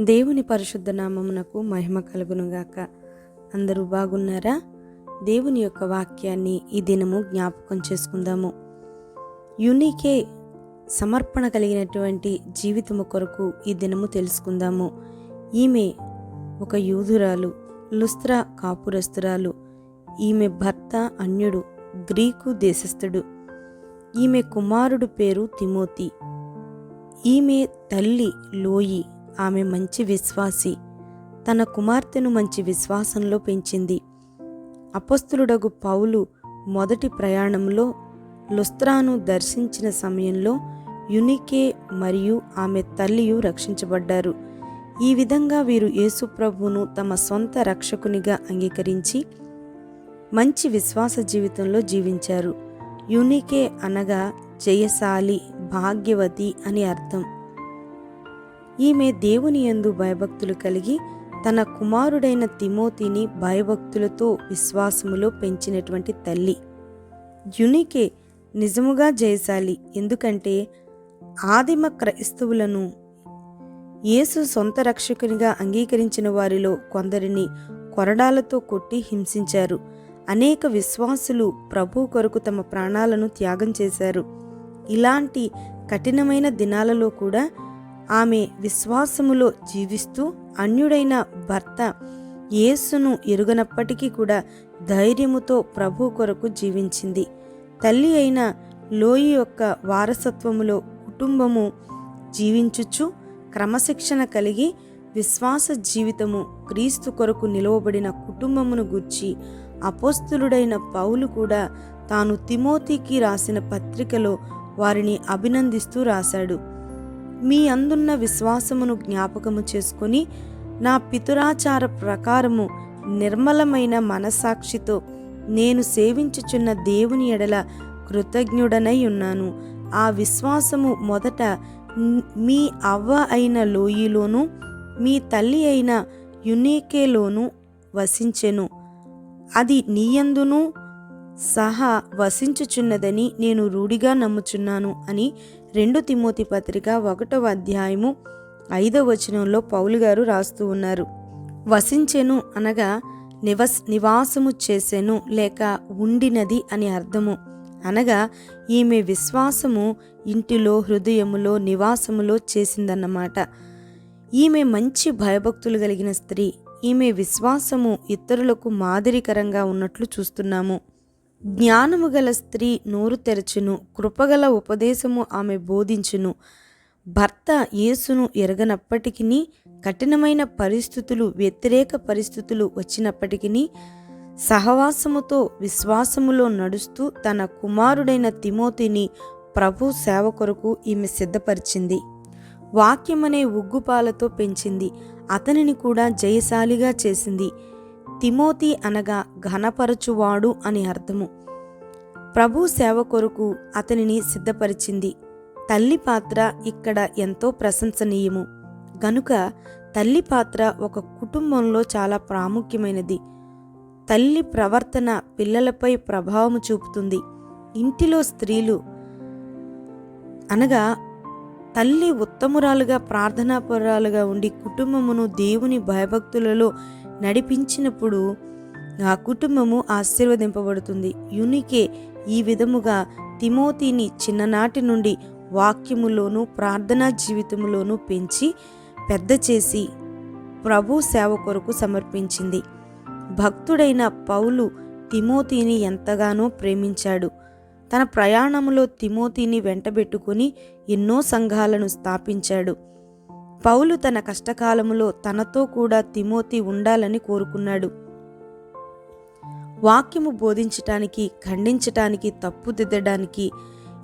దేవుని పరిశుద్ధ నామమునకు మహిమ కలుగునుగాక. అందరూ బాగున్నారా? దేవుని యొక్క వాక్యాన్ని ఈ దినము జ్ఞాపకం చేసుకుందాము. యునికే సమర్పణ కలిగినటువంటి జీవితము కొరకు ఈ దినము తెలుసుకుందాము. ఈమె ఒక యూధురాలు లుస్త్రా కాపురస్తురాలు. ఈమె భర్త అన్యుడు గ్రీకు దేశస్థుడు. ఈమె కుమారుడు పేరు తిమోతి. ఈమె తల్లి లోయి. ఆమె మంచి విశ్వాసి. తన కుమార్తెను మంచి విశ్వాసంలో పెంచింది. అపస్తులుడగు పౌలు మొదటి ప్రయాణంలో లుస్త్రాను దర్శించిన సమయంలో యునికే మరియు ఆమె తల్లియు రక్షించబడ్డారు. ఈ విధంగా వీరు యేసుప్రభును తమ సొంత రక్షకునిగా అంగీకరించి మంచి విశ్వాస జీవితంలో జీవించారు. యునికే అనగా జయశాలి భాగ్యవతి అని అర్థం. ఈమె దేవుని యందు భయభక్తులు కలిగి తన కుమారుడైన తిమోతిని భయభక్తులతో విశ్వాసములో పెంచినటువంటి తల్లి. యునికే నిజముగా జయశాలి. ఎందుకంటే ఆదిమ క్రైస్తవులను యేసు సొంత రక్షకునిగా అంగీకరించిన వారిలో కొందరిని కొరడాలతో కొట్టి హింసించారు. అనేక విశ్వాసులు ప్రభు కొరకు తమ ప్రాణాలను త్యాగం చేశారు. ఇలాంటి కఠినమైన దినాలలో కూడా ఆమె విశ్వాసములో జీవిస్తూ అన్యుడైన భర్త యేసును ఎరుగనప్పటికీ కూడా ధైర్యముతో ప్రభు కొరకు జీవించింది. తల్లి అయిన లోయి యొక్క వారసత్వములో కుటుంబము జీవించుచు క్రమశిక్షణ కలిగి విశ్వాస జీవితము క్రీస్తు కొరకు నిలువబడిన కుటుంబమును గుర్చి అపోస్తులుడైన పౌలు కూడా తాను తిమోతికి రాసిన పత్రికలో వారిని అభినందిస్తూ రాశాడు. మీ అందున్న విశ్వాసమును జ్ఞాపకము చేసుకొని నా పితురాచార ప్రకారము నిర్మలమైన మనసాక్షితో నేను సేవించుచున్న దేవుని ఎడల కృతజ్ఞుడనై ఉన్నాను. ఆ విశ్వాసము మొదట మీ అవ్వ అయిన లోయిలోను మీ తల్లి అయిన యునీకేలోను వసించెను. అది నీయందును సహా వసించుచున్నదని నేను రూఢిగా నమ్ముచున్నాను అని రెండు తిమోతి పత్రిక ఒకటవ అధ్యాయము ఐదవ వచనంలో పౌలు గారు రాస్తూ ఉన్నారు. వసించెను అనగా నివస్ నివాసము చేసెను లేక ఉండినది అని అర్థము. అనగా ఈమె విశ్వాసము ఇంటిలో హృదయములో నివాసములో చేసిందన్నమాట. ఈమె మంచి భయభక్తులు కలిగిన స్త్రీ ఈమె విశ్వాసము ఇతరులకు మాదిరికరంగా ఉన్నట్లు చూస్తున్నాము. జ్ఞానము గల స్త్రీ నోరు తెరచును కృపగల ఉపదేశము ఆమె బోధించును. భర్త యేసును ఎరగనప్పటికీ కఠినమైన పరిస్థితులు వ్యతిరేక పరిస్థితులు వచ్చినప్పటికీ సహవాసముతో విశ్వాసములో నడుస్తూ తన కుమారుడైన తిమోతిని ప్రభు సేవ కొరకు ఈమె సిద్ధపరిచింది. వాక్యమనే ఉగ్గుపాలతో పెంచింది. అతనిని కూడా జయశాలిగా చేసింది. తిమోతి అనగా ఘనపరచువాడు అని అర్థము. ప్రభు సేవ కొరకు అతనిని సిద్ధపరిచింది. తల్లి పాత్ర ఇక్కడ ఎంతో ప్రశంసనీయము. గనుక తల్లి పాత్ర ఒక కుటుంబంలో చాలా ప్రాముఖ్యమైనది. తల్లి ప్రవర్తన పిల్లలపై ప్రభావం చూపుతుంది. ఇంటిలో స్త్రీలు అనగా తల్లి ఉత్తమురాలుగా ప్రార్థనాపరాలుగా ఉండి కుటుంబమును దేవుని భయభక్తులలో నడిపించినప్పుడు ఆ కుటుంబము ఆశీర్వదింపబడుతుంది. యునికే ఈ విధముగా తిమోతిని చిన్ననాటి నుండి వాక్యములోను ప్రార్థనా జీవితములోను పెంచి పెద్ద చేసి ప్రభు సేవ కొరకు సమర్పించింది. భక్తుడైన పౌలు తిమోతిని ఎంతగానో ప్రేమించాడు. తన ప్రయాణంలో తిమోతిని వెంటబెట్టుకుని ఎన్నో సంఘాలను స్థాపించాడు. పౌలు తన కష్టకాలములో తనతో కూడా తిమోతి ఉండాలని కోరుకున్నాడు. వాక్యము బోధించటానికి ఖండించటానికి తప్పుదిద్దడానికి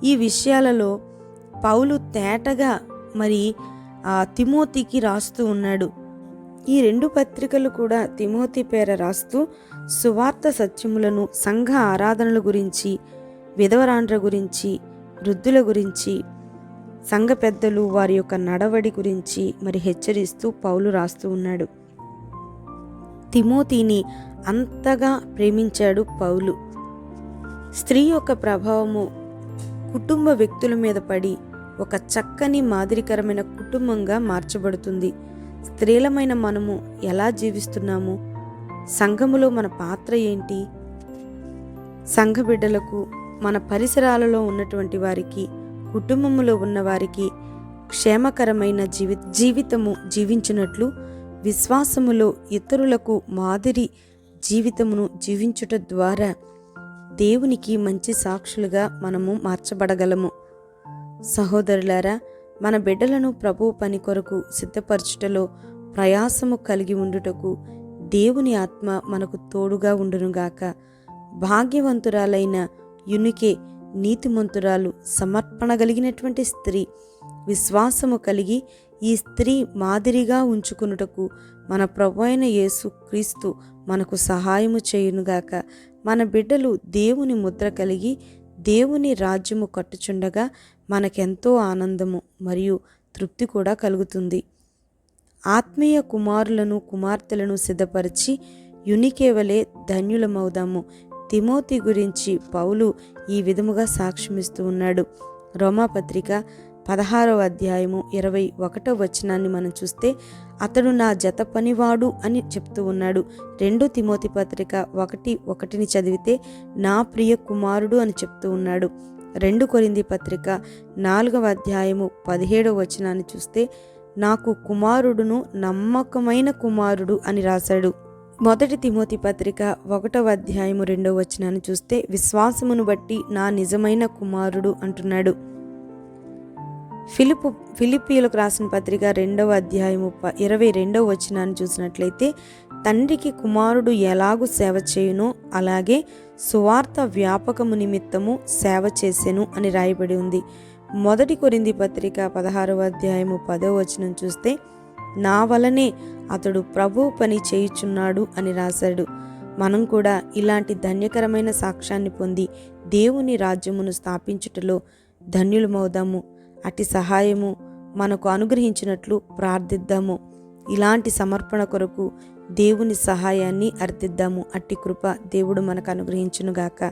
ఈ విషయాలలో పౌలు తేటగా మరి ఆ తిమోతికి రాస్తూ ఉన్నాడు. ఈ రెండు పత్రికలు కూడా తిమోతి పేర రాస్తూ సువార్త సత్యములను సంఘ ఆరాధనల గురించి విధవరాండ్ర గురించి వృద్ధుల గురించి సంఘ పెద్దలు వారి యొక్క నడవడి గురించి మరి హెచ్చరిస్తూ పౌలు రాస్తూ ఉన్నాడు. తిమోతిని అంతగా ప్రేమించాడు పౌలు. స్త్రీ యొక్క ప్రభావము కుటుంబ వ్యక్తుల మీద పడి ఒక చక్కని మాదిరికరమైన కుటుంబంగా మార్చబడుతుంది. స్త్రీలమైన మనము ఎలా జీవిస్తున్నాము? సంఘములో మన పాత్ర ఏంటి? సంఘ బిడ్డలకు మన పరిసరాలలో ఉన్నటువంటి వారికి కుటుంబములో ఉన్నవారికి క్షేమకరమైన జీవి జీవితము జీవించినట్లు విశ్వాసములో ఇతరులకు మాదిరి జీవితమును జీవించుట ద్వారా దేవునికి మంచి సాక్షులుగా మనము మార్చబడగలము. సహోదరులారా మన బిడ్డలను ప్రభు పని కొరకు సిద్ధపరచుటలో ప్రయాసము కలిగి ఉండుటకు దేవుని ఆత్మ మనకు తోడుగా ఉండునుగాక. భాగ్యవంతురాలైన యునికే నీతిమంతురాలు సమర్పణ కలిగినటువంటి స్త్రీ. విశ్వాసము కలిగి ఈ స్త్రీ మాదిరిగా ఉంచుకునుటకు మన ప్రభు అయిన యేసు క్రీస్తు మనకు సహాయము చేయునుగాక. మన బిడ్డలు దేవుని ముద్ర కలిగి దేవుని రాజ్యము కట్టుచుండగా మనకెంతో ఆనందము మరియు తృప్తి కూడా కలుగుతుంది. ఆత్మీయ కుమారులను కుమార్తెలను సిద్ధపరిచి యునికేవలే ధన్యులమవుదాము. తిమోతి గురించి పౌలు ఈ విధముగా సాక్ష్యమిస్తూ ఉన్నాడు. రోమాపత్రిక పదహారవ అధ్యాయము ఇరవై ఒకటో వచనాన్ని మనం చూస్తే అతడు నా జత పనివాడు అని చెప్తూ ఉన్నాడు. రెండు తిమోతి పత్రిక ఒకటి ఒకటిని చదివితే నా ప్రియ కుమారుడు అని చెప్తూ ఉన్నాడు. రెండు కొరింది పత్రిక నాలుగవ అధ్యాయము పదిహేడవ వచనాన్ని చూస్తే నాకు కుమారుడును నమ్మకమైన కుమారుడు అని రాశాడు. మొదటి తిమోతి పత్రిక ఒకటవ అధ్యాయము రెండవ వచనాన్ని చూస్తే విశ్వాసమును బట్టి నా నిజమైన కుమారుడు అంటున్నాడు. ఫిలిపు ఫిలిపియులకు రాసిన పత్రిక రెండవ అధ్యాయము ప ఇరవై రెండవ వచనాన్ని చూసినట్లయితే తండ్రికి కుమారుడు ఎలాగూ సేవ చేయునో అలాగే సువార్త వ్యాపకము నిమిత్తము సేవ చేసెను అని రాయబడి ఉంది. మొదటి కొరింది పత్రిక పదహారవ అధ్యాయము పదవ వచనం చూస్తే నా వలనే అతడు ప్రభు పని చేయుచున్నాడు అని రాశాడు. మనం కూడా ఇలాంటి ధన్యకరమైన సాక్ష్యాన్ని పొంది దేవుని రాజ్యమును స్థాపించుటలో ధన్యులమవుదాము. అట్టి సహాయము మనకు అనుగ్రహించినట్లు ప్రార్థిద్దాము. ఇలాంటి సమర్పణ కొరకు దేవుని సహాయాన్ని అర్థిద్దాము అట్టి కృప దేవుడు మనకు అనుగ్రహించునుగాక.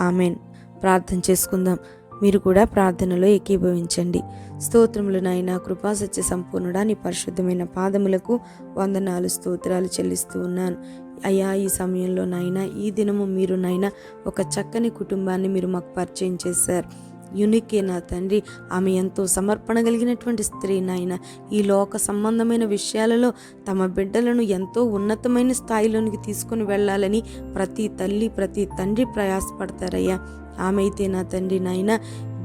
ఆమెన్. ప్రార్థన చేసుకుందాం. మీరు కూడా ప్రార్థనలో ఏకీభవించండి. స్తోత్రములు నాయన కృపా సత్య సంపూర్ణుడా నీ పరిశుద్ధమైన పాదములకు వందనాలు స్తోత్రాలు చెల్లిస్తూ ఉన్నాను. అయ్యా ఈ సమయంలో నాయన ఈ దినము మీరు నాయన ఒక చక్కని కుటుంబాన్ని మీరు మాకు పరిచయం చేశారు. యునికే నా తండ్రి ఆమె ఎంతో సమర్పణ కలిగినటువంటి స్త్రీ నాయన. ఈ లోక సంబంధమైన విషయాలలో తమ బిడ్డలను ఎంతో ఉన్నతమైన స్థాయిలోనికి తీసుకుని వెళ్ళాలని ప్రతి తల్లి ప్రతి తండ్రి ప్రయాసపడతారయ్యా. ఆమె అయితే నా తండ్రి నాయన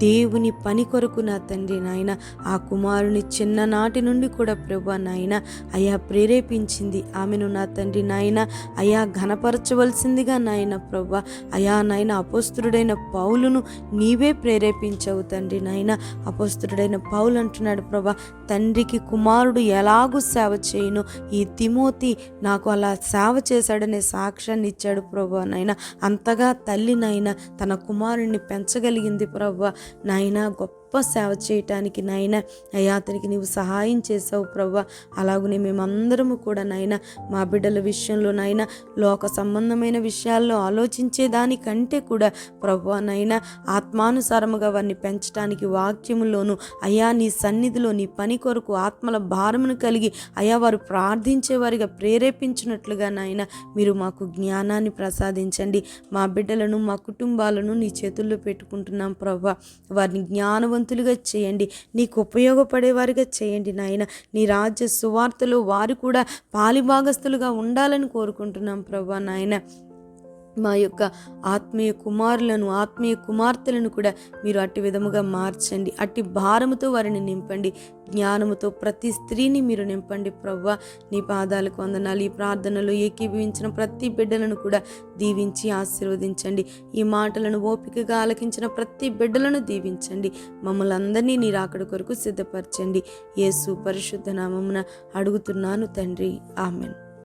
దేవుని పని కొరకు నా తండ్రి నాయన ఆ కుమారుని చిన్ననాటి నుండి కూడా ప్రభా నాయన అయా ప్రేరేపించింది. ఆమెను నా తండ్రి నాయన అయా ఘనపరచవలసిందిగా నాయన ప్రభా అయా నాయన అపస్తుడైన పౌలును నీవే ప్రేరేపించవు తండ్రి నాయన. అపస్తుడైన పౌలు అంటున్నాడు ప్రభా తండ్రికి కుమారుడు ఎలాగూ సేవ చేయను. ఈ తిమోతి నాకు అలా సేవ చేశాడనే సాక్ష్యాన్ని ఇచ్చాడు ప్రభా నాయన. అంతగా తల్లి నాయన తన కుమారుణ్ణి పెంచగలిగింది ప్రభా. నాయన గొప్ప సేవ చేయటానికి నాయన అయ్యా అతనికి నీవు సహాయం చేసావు ప్రవ్వ. అలాగనే మేమందరము కూడా నాయన మా బిడ్డల విషయంలో నాయన లోక సంబంధమైన విషయాల్లో ఆలోచించే దానికంటే కూడా ప్రభు నాయన ఆత్మానుసారముగా వారిని పెంచడానికి వాక్యములోను అయ్యా నీ సన్నిధిలో నీ పని కొరకు ఆత్మల భారమును కలిగి అయ్యా వారు ప్రార్థించేవారిగా ప్రేరేపించినట్లుగా నాయన మీరు మాకు జ్ఞానాన్ని ప్రసాదించండి. మా బిడ్డలను మా కుటుంబాలను నీ చేతుల్లో పెట్టుకుంటున్నాం ప్రభు వారిని ధనవంతులుగా చేయండి. నీకు ఉపయోగపడే వారిగా చేయండి నాయన. నీ రాజ్య సువార్తలో వారు కూడా పాలిభాగస్తులుగా ఉండాలని కోరుకుంటున్నాం ప్రభా నాయన. మా యొక్క ఆత్మీయ కుమారులను ఆత్మీయ కుమార్తెలను కూడా మీరు అట్టి విధముగా మార్చండి. అట్టి భారముతో వారిని నింపండి. జ్ఞానముతో ప్రతి స్త్రీని మీరు నింపండి ప్రవ్వ. నీ పాదాలకు వందనాలు ఈ ప్రార్థనలు ఏకీభవించిన ప్రతి బిడ్డలను కూడా దీవించి ఆశీర్వదించండి. ఈ మాటలను ఓపికగా ఆలకించిన ప్రతి బిడ్డలను దీవించండి. మమ్మల్ని అందరినీ నీ రాకడ కొరకు సిద్ధపరచండి. యేసు పరిశుద్ధ నామమున అడుగుతున్నాను తండ్రి. ఆమెన్.